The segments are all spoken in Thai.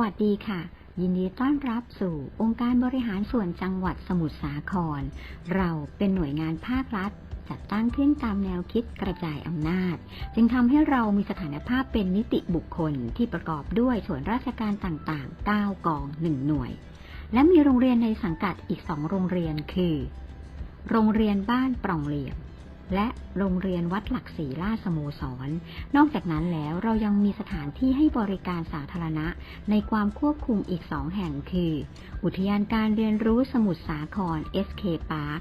วัสดีค่ะ ยินดีต้อนรับสู่องค์การบริหารส่วนจังหวัดสมุทรสาคร เราเป็นหน่วยงานภาครัฐจัดตั้งขึ้นตามแนวคิดกระจายอำนาจ จึงทำให้เรามีสถานภาพเป็นนิติบุคคลที่ประกอบด้วยส่วนราชการต่างๆ 9 กอง 1 หน่วย และมีโรงเรียนในสังกัดอีก 2 โรงเรียนคือ โรงเรียนบ้านปล่องเหลี่ยม และโรงเรียนวัดหลักศรีราชสโมสร นอกจากนั้นแล้วเรายังมีสถานที่ให้บริการสาธารณะ ในความควบคุมอีกสองแห่งคือ อุทยานการเรียนรู้สมุทรสาคร SK Park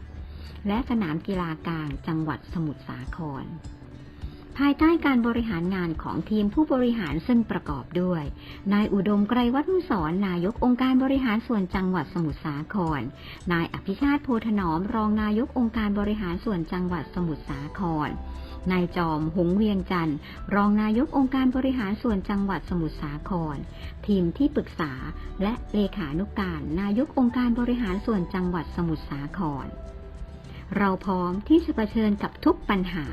และสนามกีฬากลางจังหวัดสมุทรสาคร ภายใต้การบริหารงานของทีมผู้บริหารซึ่งประกอบด้วย นายอุดมไกรวัฒนุสรนายกองค์การบริหารส่วนจังหวัดสมุทรสาคร นายอภิชาติโพธนอม รองนายกองค์การบริหารส่วนจังหวัดสมุทรสาคร นายจอมหงเวียงจันทร์รองนายกองค์การบริหารส่วนจังหวัดสมุทรสาคร ทีมที่ปรึกษาและเลขานุการ นายกองค์การบริหารส่วนจังหวัดสมุทรสาคร เราพร้อมที่จะเผชิญกับทุกปัญหา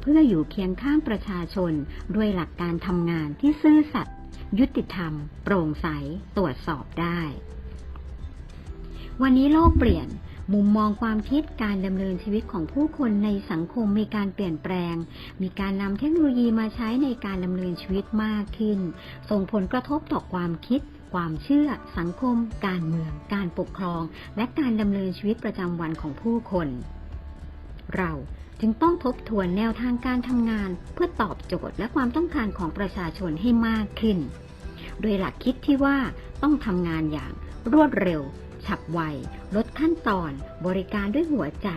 เพื่ออยู่เคียงข้างประชาชน ด้วยหลักการทำงานที่ซื่อสัตย์ยุติธรรม โปร่งใส ตรวจสอบได้ วันนี้โลกเปลี่ยนมุมมองความคิดการดำเนินชีวิตของผู้คนในสังคมมีการเปลี่ยนแปลง มีการนำเทคโนโลยีมาใช้ในการดำเนินชีวิตมากขึ้น ส่งผลกระทบต่อความคิด ความเชื่อ สังคม การเมือง การปกครอง และการดำเนินชีวิตประจำวันของผู้คน เราจึงต้องทบทวนแนวทางการทำงาน เพื่อตอบโจทย์และความต้องการของประชาชนให้มากขึ้น โดยหลักคิดที่ว่าต้องทำงานอย่างรวดเร็ว ฉับไว ลดขั้นตอน บริการด้วยหัวใจ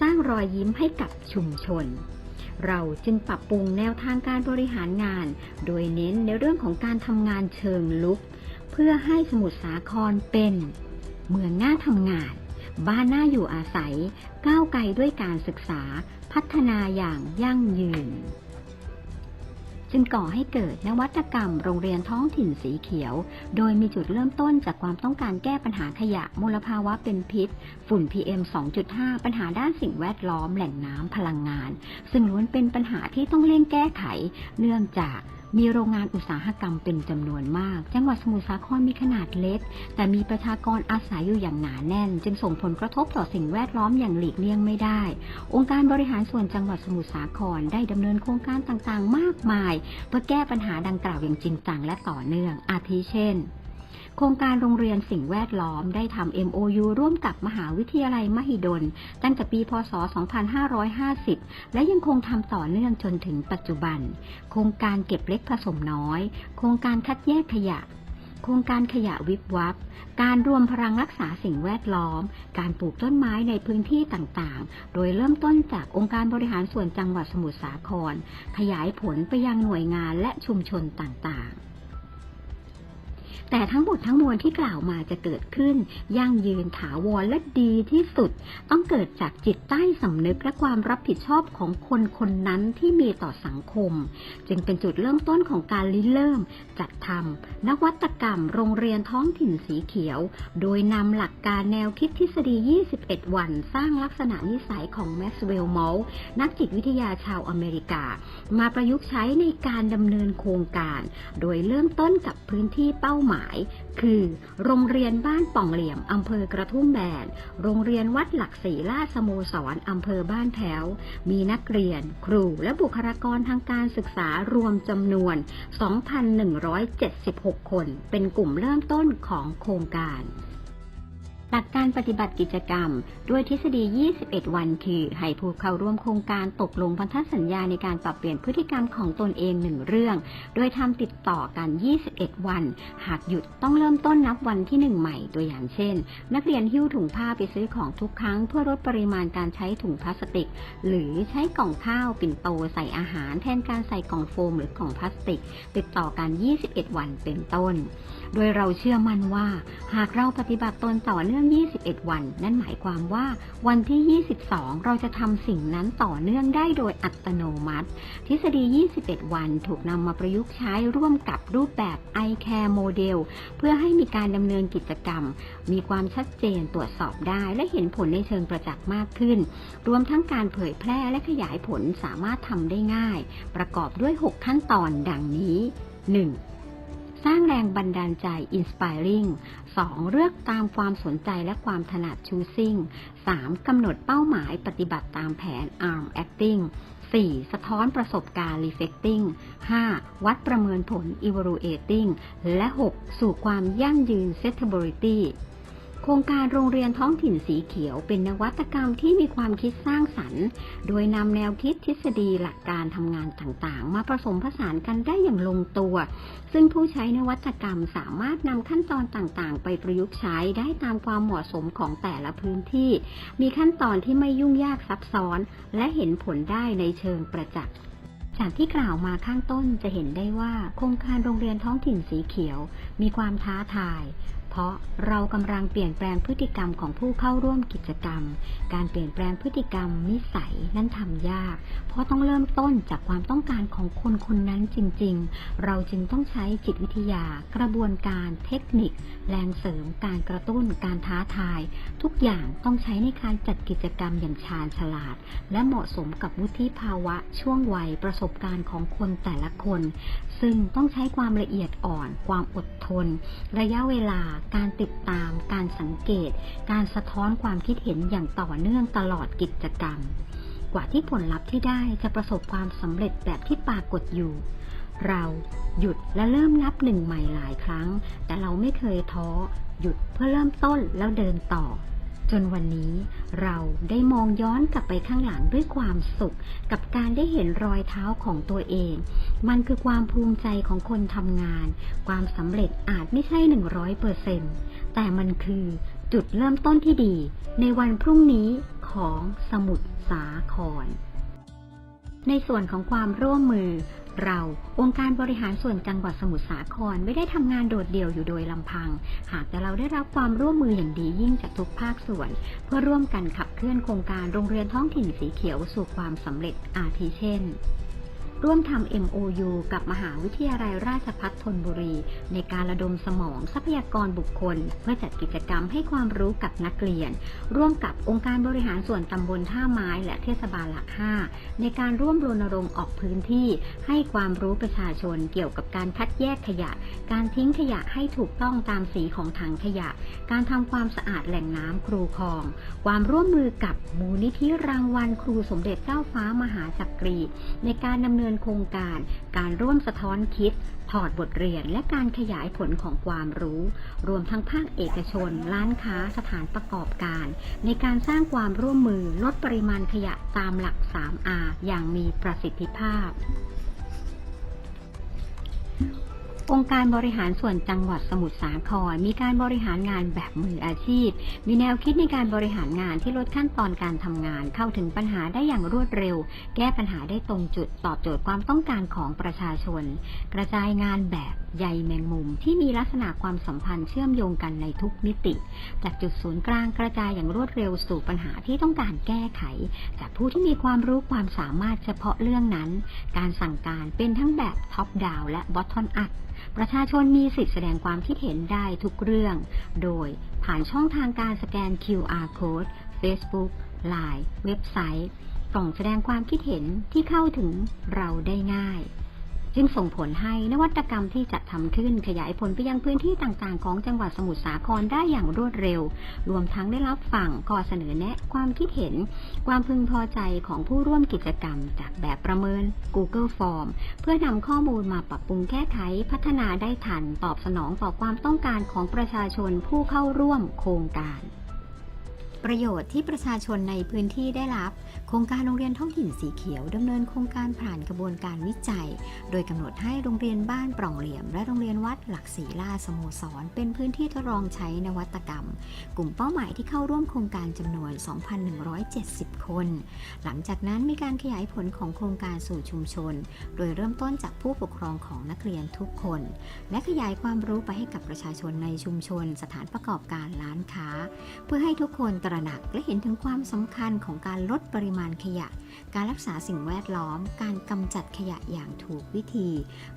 สร้างรอยยิ้มให้กับชุมชน เราจึงปรับปรุงแนวทางการบริหารงาน โดยเน้นในเรื่องของการทำงานเชิงลุก เพื่อให้สมุทรสาครเป็น เมืองน่าทำงาน บ้านน่าอยู่อาศัย ก้าวไกลด้วยการศึกษาพัฒนาอย่างยั่งยืน จึงก่อให้เกิดนวัตกรรมโรงเรียนท้องถิ่นสีเขียว โดยมีจุดเริ่มต้นจากความต้องการแก้ปัญหาขยะมลภาวะเป็นพิษ ฝุ่น PM 2.5 ปัญหาด้านสิ่งแวดล้อมแหล่งน้ำพลังงาน ซึ่งล้วนเป็นปัญหาที่ต้องเร่งแก้ไข เนื่องจาก มีโรงงานอุตสาหกรรมเป็นจำนวนมาก จังหวัดสมุทรสาครมีขนาดเล็ก แต่มีประชากรอาศัยอยู่อย่างหนาแน่น จึงส่งผลกระทบต่อสิ่งแวดล้อมอย่างหลีกเลี่ยงไม่ได้ องค์การบริหารส่วนจังหวัดสมุทรสาครได้ดำเนินโครงการต่างๆ มากมาย เพื่อแก้ปัญหาดังกล่าวอย่างจริงจังและต่อเนื่อง อาทิเช่น ครงการโรงเรียนสิ่งแวดล้อมได้ทำ MOU ร่วมกับมหาวิทยาลัยมหิดล ตั้งแต่ปี พศ 2550 และยังคงทำต่อเนื่องจนถึงปัจจุบัน โครงการเก็บเล็กผสมน้อย โครงการคัดแยกขยะ โครงการขยะวิบวับ การรวมพลังรักษาสิ่งแวดล้อม การปลูกต้นไม้ในพื้นที่ต่างๆ โดยเริ่มต้นจากองค์การบริหารส่วนจังหวัดสมุทรสาคร ขยายผลไปยังหน่วยงานและชุมชนต่างๆ แต่ทั้งหมดทั้งมวลที่กล่าวมาจะเกิดขึ้น ยั่งยืนถาวรและดีที่สุด ต้องเกิดจากจิตใต้สำนึกและความรับผิดชอบของคนคนนั้นที่มีต่อสังคม จึงเป็นจุดเริ่มต้นของการริเริ่ม จัดทำนวัตกรรม โรงเรียนท้องถิ่นสีเขียว โดยนำหลักการแนวคิดทฤษฎี 21 วัน สร้างลักษณะนิสัยของแม็กซ์เวลล์มอลนักจิตวิทยาชาวอเมริกา มาประยุกต์ใช้ในการดำเนินโครงการ โดยเริ่มต้นกับพื้นที่เป้าหมายคือ โรงเรียนบ้านป่องเหลี่ยมอำเภอกระทุ่มแบน โรงเรียนวัดหลักศรีราชสโมสรอำเภอบ้านแถว มีนักเรียน ครูและบุคลากรทางการศึกษารวมจำนวน 2,176 คน เป็นกลุ่มเริ่มต้นของโครงการ หลักการปฏิบัติกิจกรรม ด้วยทฤษฎี 21 วัน คือให้ผู้เข้าร่วมโครงการตกลงพันธสัญญาในการปรับเปลี่ยนพฤติกรรมของตนเองหนึ่งเรื่อง โดยทำติดต่อกัน 21 วัน หากหยุดต้องเริ่มต้นนับวันที่ 1 ใหม่ ตัวอย่างเช่น นักเรียนหิ้วถุงผ้าไปซื้อของทุกครั้ง เพื่อลดปริมาณการใช้ถุงพลาสติก หรือใช้กล่องข้าวปิ่นโตใส่อาหาร แทนการใส่กล่องโฟมหรือกล่องพลาสติก ติดต่อกัน 21 วันเป็นต้น โดยเราเชื่อมั่นว่า หากเราปฏิบัติตนต่อเนื่อง 21 วัน นั่นหมายความว่าวันที่ 22 เราจะทำสิ่งนั้นต่อเนื่องได้โดยอัตโนมัติ ทฤษฎี 21 วันถูกนำมาประยุกต์ใช้ร่วมกับรูปแบบ iCare Model เพื่อให้มีการดำเนินกิจกรรม มีความชัดเจนตรวจสอบได้ และเห็นผลในเชิงประจักษ์มากขึ้น รวมทั้งการเผยแพร่และขยายผลสามารถทำได้ง่าย ประกอบด้วย 6 ขั้นตอนดังนี้ 1. สร้างแรงบันดาลใจ inspiring 2. เลือกตามความสนใจและความถนัด choosing 3. กำหนดเป้าหมายปฏิบัติตามแผน arm acting 4. สะท้อนประสบการณ์ reflecting 5. วัดประเมินผล evaluating และ 6. สู่ความยั่งยืน sustainability รงการโรงเรียนท้องถิ่นสีเขียว เป็นนวัตกรรมที่มีความคิดสร้างสรรค์ โดยนำแนวคิดทฤษฎีหลักการทำงานต่างๆ มาผสมผสานกันได้อย่างลงตัว ซึ่งผู้ใช้นวัตกรรมสามารถนำขั้นตอนต่างๆ ไปประยุกต์ใช้ได้ตามความเหมาะสมของแต่ละพื้นที่ มีขั้นตอนที่ไม่ยุ่งยากซับซ้อน และเห็นผลได้ในเชิงประจักษ์จากที่กล่าวมาข้างต้นจะเห็นได้ว่า โครงการโรงเรียนท้องถิ่นสีเขียว มีความท้าทาย เพราะเรากำลังเปลี่ยนแปลงพฤติกรรมของผู้เข้าร่วมกิจกรรม การเปลี่ยนแปลงพฤติกรรมนิสัยนั้นทำยาก เพราะต้องเริ่มต้นจากความต้องการของคนคนนั้นจริง ๆ เราจึงต้องใช้จิตวิทยา กระบวนการ เทคนิค แรงเสริม การกระตุ้น การท้าทาย ทุกอย่างต้องใช้ในการจัดกิจกรรมอย่างชาญฉลาด และเหมาะสมกับวุฒิภาวะช่วงวัยประสบการณ์ของคนแต่ละคน ซึ่งต้องใช้ความละเอียดอ่อน ความอดทน ระยะเวลาการติดตาม การสังเกต การสะท้อนความคิดเห็นอย่างต่อเนื่องตลอดกิจกรรม กว่าที่ผลลัพธ์ที่ได้จะประสบความสำเร็จแบบที่ปรากฏอยู่ เราหยุดและเริ่มนับหนึ่งใหม่หลายครั้ง แต่เราไม่เคยท้อ หยุดเพื่อเริ่มต้นแล้วเดินต่อ จนวันนี้เราได้มองย้อนกลับไปข้างหลังด้วยความสุข กับการได้เห็นรอยเท้าของตัวเอง มันคือความภูมิใจของคนทำงาน ความสำเร็จอาจไม่ใช่หนึ่งร้อยเปอร์เซ็นต์แต่มันคือจุดเริ่มต้นที่ดี ในวันพรุ่งนี้ของสมุทรสาคร ในส่วนของความร่วมมือ เราองค์การบริหารส่วนจังหวัดสมุทรสาครไม่ได้ทำงานโดดเดี่ยวอยู่โดยลำพัง หากแต่เราได้รับความร่วมมืออย่างดียิ่งจากทุกภาคส่วน เพื่อร่วมกันขับเคลื่อนโครงการโรงเรียนท้องถิ่นสีเขียวสู่ความสำเร็จอาทิเช่น ร่วมทำ MOU กับมหาวิทยาลัยราชภัฏธนบุรี ในการระดมสมองทรัพยากรบุคคล เพื่อจัดกิจกรรมให้ความรู้กับนักเรียน ร่วมกับองค์การบริหารส่วนตำบลท่าไม้และเทศบาลหลัก 5 ในการร่วมรณรงค์ออกพื้นที่ ให้ความรู้ประชาชนเกี่ยวกับการคัดแยกขยะ การทิ้งขยะให้ถูกต้องตามสีของถังขยะ การทำความสะอาดแหล่งน้ำครูคลอง ความร่วมมือกับมูลนิธิรางวัลครูสมเด็จเจ้าฟ้ามหาจักรี ในการดำเนินโครงการ การร่วมสะท้อนคิด ถอดบทเรียน และการขยายผลของความรู้ รวมทั้งภาคเอกชน ร้านค้าสถานประกอบการ ในการสร้างความร่วมมือลดปริมาณขยะตามหลัก 3R อย่างมีประสิทธิภาพ องค์การบริหารส่วนจังหวัดสมุทรสาคร มีการบริหารงานแบบมืออาชีพ มีแนวคิดในการบริหารงานที่ลดขั้นตอนการทำงาน เข้าถึงปัญหาได้อย่างรวดเร็ว แก้ปัญหาได้ตรงจุดตอบโจทย์ความต้องการของประชาชน กระจายงานแบบใยแมงมุม ที่มีลักษณะความสัมพันธ์เชื่อมโยงกันในทุกมิติ จากจุดศูนย์กลางกระจายอย่างรวดเร็วสู่ปัญหาที่ต้องการแก้ไข จากผู้ที่มีความรู้ความสามารถเฉพาะเรื่องนั้น การสั่งการเป็นทั้งแบบท็อปดาวและบอททอมอัพ ประชาชนมีสิทธิแสดงความคิดเห็นได้ทุกเรื่อง โดยผ่านช่องทางการสแกน QR code Facebook Line เว็บไซต์ กล่องแสดงความคิดเห็นที่เข้าถึงเราได้ง่าย จึงส่งผลให้นวัตกรรมที่จัดทำขึ้นขยายผลไปยังพื้นที่ต่างๆ ของจังหวัดสมุทรสาครได้อย่างรวดเร็ว รวมทั้งได้รับฟังข้อเสนอแนะความคิดเห็น ความพึงพอใจของผู้ร่วมกิจกรรม จากแบบประเมิน Google Form เพื่อนำข้อมูลมาปรับปรุงแก้ไขพัฒนาได้ทันตอบสนองต่อความต้องการของประชาชนผู้เข้าร่วมโครงการ ประโยชน์ที่ประชาชนในพื้นที่ได้รับ โครงการโรงเรียนท้องถิ่นสีเขียวดำเนินโครงการผ่านกระบวนการวิจัย โดยกำหนดให้โรงเรียนบ้านปล่องเหลี่ยม และโรงเรียนวัดหลักศรีลาสโมสร เป็นพื้นที่ทดลองใช้นวัตกรรม กลุ่มเป้าหมายที่เข้าร่วมโครงการจำนวน 2,170 คน หลังจากนั้นมีการขยายผลของโครงการสู่ชุมชน โดยเริ่มต้นจากผู้ปกครองของนักเรียนทุกคน และขยายความรู้ไปให้กับประชาชนในชุมชน สถานประกอบการร้านค้า เพื่อให้ทุกคนตระหนักและเห็นถึงความสำคัญของการลดปริมาณขยะ การรักษาสิ่งแวดล้อม การกำจัดขยะอย่างถูกวิธี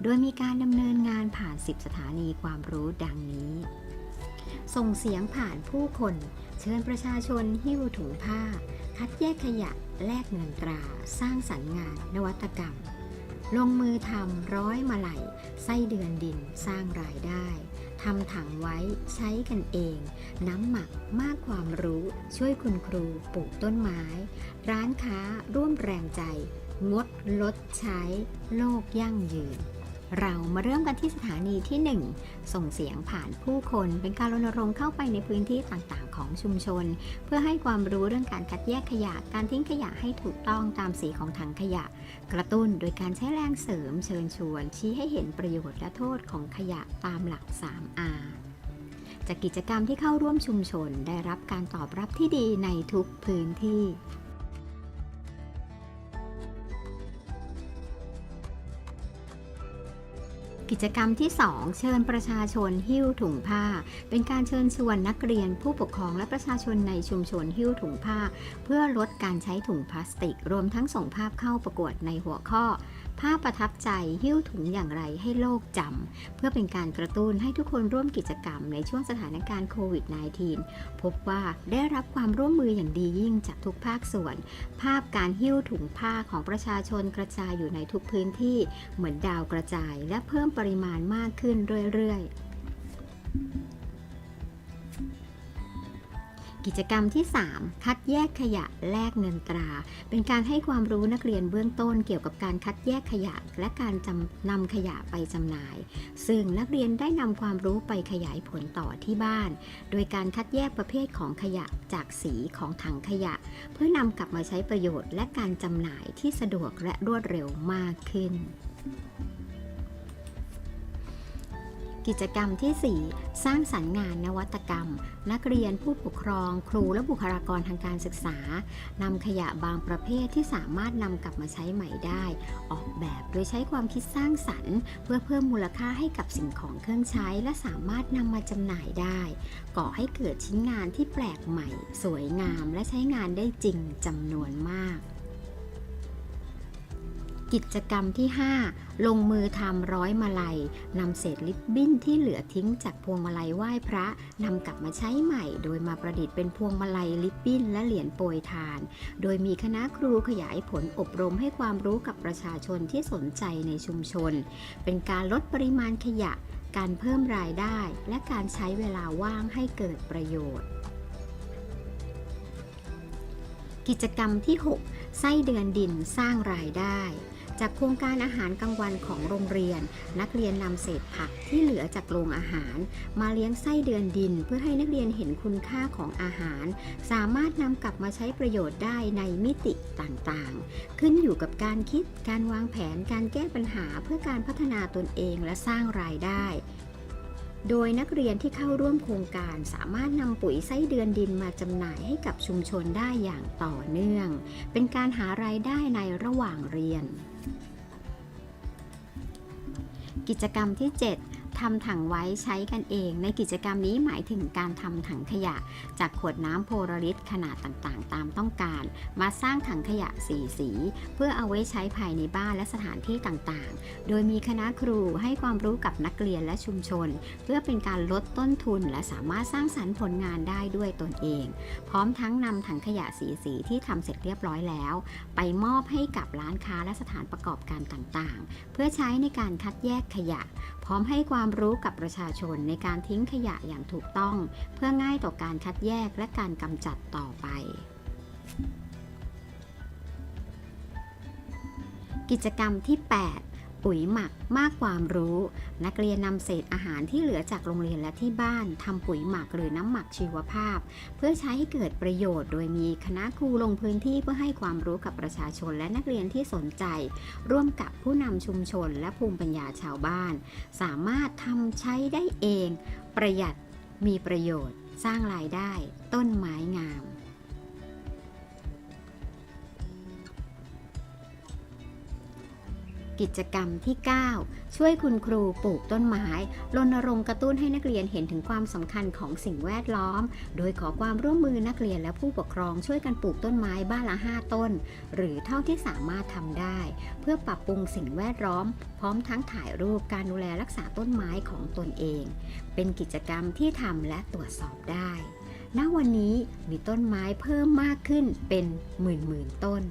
โดยมีการดำเนินงานผ่าน 10 สถานีความรู้ดังนี้ ส่งเสียงผ่านผู้คน เชิญประชาชนหิ้วถุงผ้า คัดแยกขยะ แลกเงินตรา สร้างสรรค์งาน นวัตกรรม ลงมือทำร้อยมาไหลไส้เดือนดินสร้างรายได้ ทำถังไว้ใช้กันเอง น้ำหมักมากความรู้ช่วยคุณครูปลูกต้นไม้ ร้านค้าร่วมแรงใจ งดลดใช้โลกยั่งยืน เรามาเริ่มกันที่สถานีที่ 1 ส่งเสียงผ่านผู้คนเป็นการรณรงค์เข้าไปในพื้นที่ต่างๆ ของชุมชน เพื่อให้ความรู้เรื่องการคัดแยกขยะ การทิ้งขยะให้ถูกต้องตามสีของถังขยะ กระตุ้นโดยการใช้แรงเสริมเชิญชวน ชี้ให้เห็นประโยชน์และโทษของขยะตามหลัก 3R จากกิจกรรมที่เข้าร่วมชุมชนได้รับการตอบรับที่ดีในทุกพื้นที่ กิจกรรมที่ 2 เชิญประชาชนหิ้วถุงผ้า เป็นการเชิญชวนนักเรียนผู้ปกครองและประชาชนในชุมชนหิ้วถุงผ้า เพื่อลดการใช้ถุงพลาสติก รวมทั้งส่งภาพเข้าประกวดในหัวข้อ ภาพประทับใจหิ้วถุงอย่างไรให้โลกจำ เพื่อเป็นการกระตุ้นให้ทุกคนร่วมกิจกรรมในช่วงสถานการณ์โควิด -19 พบว่าได้รับความร่วมมืออย่างดียิ่งจากทุกภาคส่วน ภาพการหิ้วถุงผ้าของประชาชนกระจายอยู่ในทุกพื้นที่เหมือนดาวกระจาย และเพิ่มปริมาณมากขึ้นเรื่อยๆ กิจกรรมที่ 3 คัดแยกขยะแลกเงินตรา เป็นการให้ความรู้นักเรียนเบื้องต้นเกี่ยวกับการคัดแยกขยะ และการจำนำขยะไปจำหน่าย ซึ่งนักเรียนได้นำความรู้ไปขยายผลต่อที่บ้าน โดยการคัดแยกประเภทของขยะจากสีของถังขยะ เพื่อนำกลับมาใช้ประโยชน์และการจำหน่ายที่สะดวกและรวดเร็วมากขึ้น กิจกรรมที่ 4 สร้างสรรค์งานนวัตกรรม นักเรียนผู้ปกครอง ครูและบุคลากรทางการศึกษานำขยะบางประเภทที่สามารถนำกลับมาใช้ใหม่ได้ ออกแบบโดยใช้ความคิดสร้างสรรค์ เพื่อเพิ่มมูลค่าให้กับสิ่งของเครื่องใช้ และสามารถนำมาจำหน่ายได้ ก่อให้เกิดชิ้นงานที่แปลกใหม่ สวยงาม และใช้งานได้จริงจำนวนมาก กิจกรรมที่ 5 ลงมือทำร้อยมาลัยนำเศษลิปบิ้นที่เหลือทิ้งจากพวงมาลัยไหว้พระนำกลับมาใช้ใหม่ โดยมาประดิษฐ์เป็นพวงมาลัยลิปบิ้นและเหรียญโปรยทาน โดยมีคณะครูขยายผลอบรมให้ความรู้กับประชาชนที่สนใจในชุมชน เป็นการลดปริมาณขยะ การเพิ่มรายได้ และการใช้เวลาว่างให้เกิดประโยชน์ กิจกรรมที่ 6 ไส้เดือนดินสร้างรายได้ จากโครงการอาหารกลางวันของโรงเรียน นักเรียนนำเศษผักที่เหลือจากโรงอาหาร มาเลี้ยงไส้เดือนดิน เพื่อให้นักเรียนเห็นคุณค่าของอาหาร สามารถนำกลับมาใช้ประโยชน์ได้ในมิติต่างๆ ขึ้นอยู่กับการคิดการวางแผนการแก้ปัญหาเพื่อการพัฒนาตนเองและสร้างรายได้โดยนักเรียนที่เข้าร่วมโครงการสามารถนำปุ๋ยไส้เดือนดินมาจำหน่ายให้กับชุมชนได้อย่างต่อเนื่อง เป็นการหารายได้ในระหว่างเรียน กิจกรรมที่ 7 ทำถังไว้ใช้กันเอง ในกิจกรรมนี้หมายถึงการทำถังขยะ จากขวดน้ำโพลาริสขนาดต่างๆ ตามต้องการ มาสร้างถังขยะสีสี เพื่อเอาไว้ใช้ภายในบ้านและสถานที่ต่างๆ โดยมีคณะครูให้ความรู้กับนักเรียนและชุมชน เพื่อเป็นการลดต้นทุนและสามารถสร้างสรรค์ผลงานได้ด้วยตนเอง พร้อมทั้งนำถังขยะสีสีที่ทำเสร็จเรียบร้อยแล้ว ไปมอบให้กับร้านค้าและสถานประกอบการต่างๆ เพื่อใช้ในการคัดแยกขยะพร้อมให้ความรู้กับประชาชนในการทิ้งขยะอย่างถูกต้อง เพื่อง่ายต่อการคัดแยกและการกำจัดต่อไป กิจกรรมที่ 8 ปุ๋ยหมักมากความรู้ นักเรียนนำเศษอาหารที่เหลือจากโรงเรียนและที่บ้านทำปุ๋ยหมักหรือน้ำหมักชีวภาพ เพื่อใช้ให้เกิดประโยชน์ โดยมีคณะครูลงพื้นที่เพื่อให้ความรู้กับประชาชนและนักเรียนที่สนใจ ร่วมกับผู้นำชุมชนและภูมิปัญญาชาวบ้าน สามารถทำใช้ได้เอง ประหยัดมีประโยชน์ สร้างรายได้ ต้นไม้งาม กิจกรรมที่ 9 ช่วยคุณครูปลูกต้นไม้รณรงค์กระตุ้นให้นักเรียนเห็นถึงความสำคัญของสิ่งแวดล้อม โดยขอความร่วมมือนักเรียนและผู้ปกครองช่วยกันปลูกต้นไม้บ้านละ 5 ต้น หรือเท่าที่สามารถทำได้ เพื่อปรับปรุงสิ่งแวดล้อม พร้อมทั้งถ่ายรูปการดูแลรักษาต้นไม้ของตนเอง เป็นกิจกรรมที่ทำและตรวจสอบได้ ณ วันนี้มีต้นไม้เพิ่มมากขึ้นเป็นหมื่นหมื่นต้น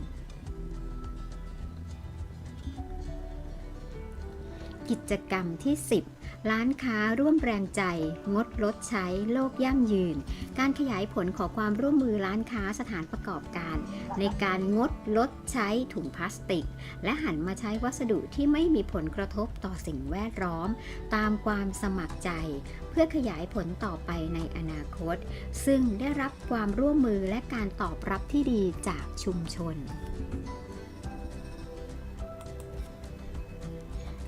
กิจกรรมที่ 10 ร้านค้าร่วมแรงใจ งดลดใช้โลกยั่งยืน การขยายผลขอความร่วมมือร้านค้าสถานประกอบการ ในการงดลดใช้ถุงพลาสติก และหันมาใช้วัสดุที่ไม่มีผลกระทบต่อสิ่งแวดล้อม ตามความสมัครใจ เพื่อขยายผลต่อไปในอนาคต ซึ่งได้รับความร่วมมือและการตอบรับที่ดีจากชุมชน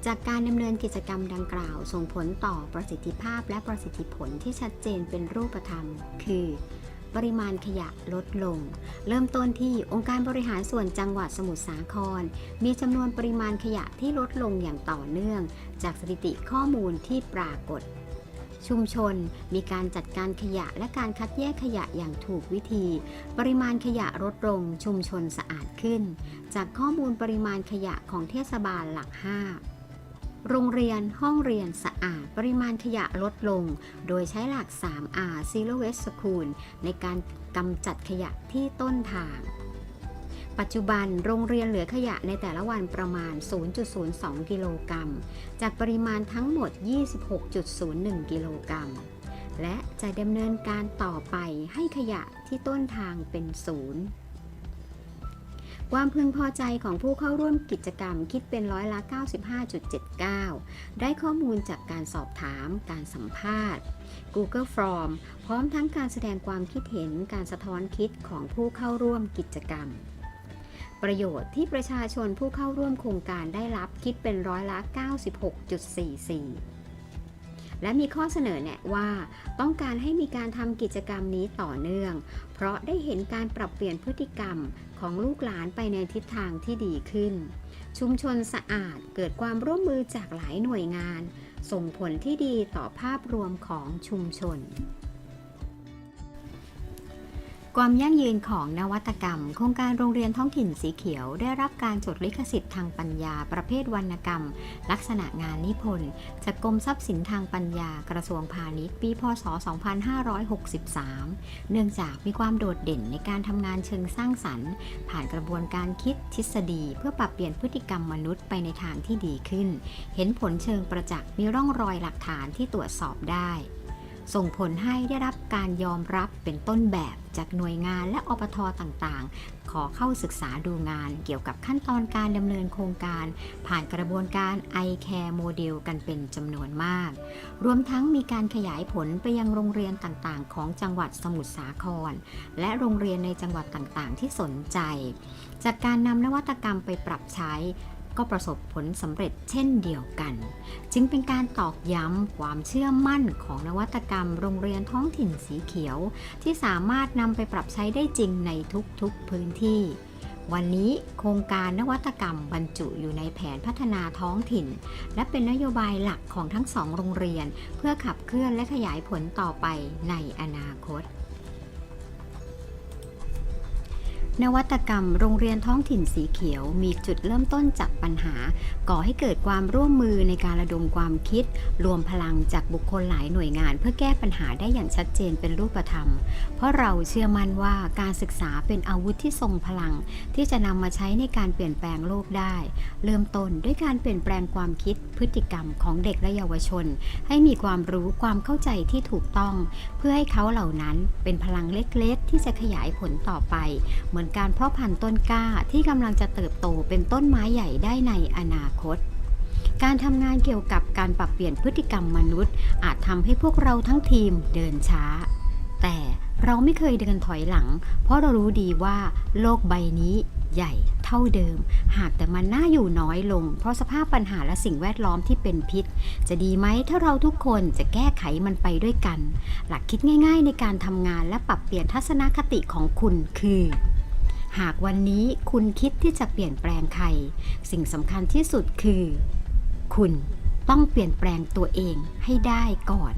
จากการดำเนินกิจกรรมดังกล่าว ส่งผลต่อประสิทธิภาพและประสิทธิผลที่ชัดเจนเป็นรูปธรรม คือ ปริมาณขยะลดลง เริ่มต้นที่องค์การบริหารส่วนจังหวัดสมุทรสาคร มีจำนวนปริมาณขยะที่ลดลงอย่างต่อเนื่อง จากสถิติข้อมูลที่ปรากฏชุมชนมีการจัดการขยะและการคัดแยกขยะอย่างถูกวิธี ปริมาณขยะลดลง ชุมชนสะอาดขึ้น จากข้อมูลปริมาณขยะของเทศบาลหลัก 5 โรงเรียนห้องเรียนสะอาดปริมาณขยะลดลง โดยใช้หลัก 3R Zero Waste School ในการกำจัดขยะที่ต้นทาง ปัจจุบันโรงเรียนเหลือขยะในแต่ละวันประมาณ 0.02 กิโลกรัม จากปริมาณทั้งหมด 26.01 กิโลกรัม และจะดำเนินการต่อไปให้ขยะที่ต้นทางเป็นศูนย์ ความพึงพอใจของผู้เข้าร่วมกิจกรรมคิดเป็นร้อยละ 95.79 ได้ข้อมูลจากการสอบถาม การสัมภาษณ์ Google Form พร้อมทั้งการแสดงความคิดเห็นการสะท้อนคิดของผู้เข้าร่วมกิจกรรม ประโยชน์ที่ประชาชนผู้เข้าร่วมโครงการได้รับคิดเป็นร้อยละ 96.44 และมีข้อเสนอแนะว่า ต้องการให้มีการทำกิจกรรมนี้ต่อเนื่อง เพราะได้เห็นการปรับเปลี่ยนพฤติกรรมของลูกหลานไปในทิศทางที่ดีขึ้น ชุมชนสะอาดเกิดความร่วมมือจากหลายหน่วยงาน ส่งผลที่ดีต่อภาพรวมของชุมชน ความยั่งยืนของนวัตกรรม โครงการโรงเรียนท้องถิ่นสีเขียว ได้รับการจดลิขสิทธิ์ทางปัญญา ประเภทวรรณกรรม ลักษณะงานนิพนธ์จากกรมทรัพย์สินทางปัญญากระทรวงพาณิชย์ปีพศ 2563 เนื่องจากมีความโดดเด่นในการทำงานเชิงสร้างสรรค์ ผ่านกระบวนการคิดทฤษฎี เพื่อปรับเปลี่ยนพฤติกรรมมนุษย์ไปในทางที่ดีขึ้น เห็นผลเชิงประจักษ์มีร่องรอยหลักฐานที่ตรวจสอบได้ ส่งผลให้ได้รับการยอมรับเป็นต้นแบบจากหน่วยงานและอปทต่างๆ ขอเข้าศึกษาดูงานเกี่ยวกับขั้นตอนการดำเนินโครงการ ผ่านกระบวนการ iCare Model กันเป็นจำนวนมาก รวมทั้งมีการขยายผลไปยังโรงเรียนต่างๆ ของจังหวัดสมุทรสาคร และโรงเรียนในจังหวัดต่างๆ ที่สนใจ จากการนำนวัตกรรมไปปรับใช้ ก็ประสบผลสำเร็จเช่นเดียวกัน จึงเป็นการตอกย้ำความเชื่อมั่นของนวัตกรรมโรงเรียนท้องถิ่นสีเขียว ที่สามารถนำไปปรับใช้ได้จริงในทุกๆพื้นที่ วันนี้โครงการนวัตกรรมบรรจุอยู่ในแผนพัฒนาท้องถิ่น และเป็นนโยบายหลักของทั้งสองโรงเรียน เพื่อขับเคลื่อนและขยายผลต่อไปในอนาคต นวัตกรรมโรงเรียนท้องถิ่นสีเขียว มีจุดเริ่มต้นจากปัญหา ก่อให้เกิดความร่วมมือในการระดมความคิด รวมพลังจากบุคคลหลายหน่วยงาน เพื่อแก้ปัญหาได้อย่างชัดเจนเป็นรูปธรรม เพราะเราเชื่อมั่นว่าการศึกษาเป็นอาวุธที่ทรงพลัง ที่จะนำมาใช้ในการเปลี่ยนแปลงโลกได้ เริ่มต้นด้วยการเปลี่ยนแปลงความคิดพฤติกรรมของเด็กและเยาวชน ให้มีความรู้ความเข้าใจที่ถูกต้อง พื่อให้เขาเหล่านั้นเป็นพลังเล็กๆ ที่จะขยายผลต่อไป เหมือนการเพาะพันธุ์ต้นกล้าที่กำลังจะเติบโตเป็นต้นไม้ใหญ่ได้ในอนาคตการทำงานเกี่ยวกับการปรับเปลี่ยนพฤติกรรมมนุษย์ อาจทำให้พวกเราทั้งทีมเดินช้า แต่เราไม่เคยเดินถอยหลัง เพราะเรารู้ดีว่าโลกใบนี้ใหญ่ เท่าเดิม หากแต่มันน่าอยู่น้อยลง เพราะสภาพปัญหาและสิ่งแวดล้อมที่เป็นพิษ จะดีไหมถ้าเราทุกคนจะแก้ไขมันไปด้วยกัน หลักคิดง่าย ๆ ในการทำงานและปรับเปลี่ยนทัศนคติของคุณคือหากวันนี้คุณคิดที่จะเปลี่ยนแปลงใคร สิ่งสำคัญที่สุดคือ คุณต้องเปลี่ยนแปลงตัวเองให้ได้ก่อน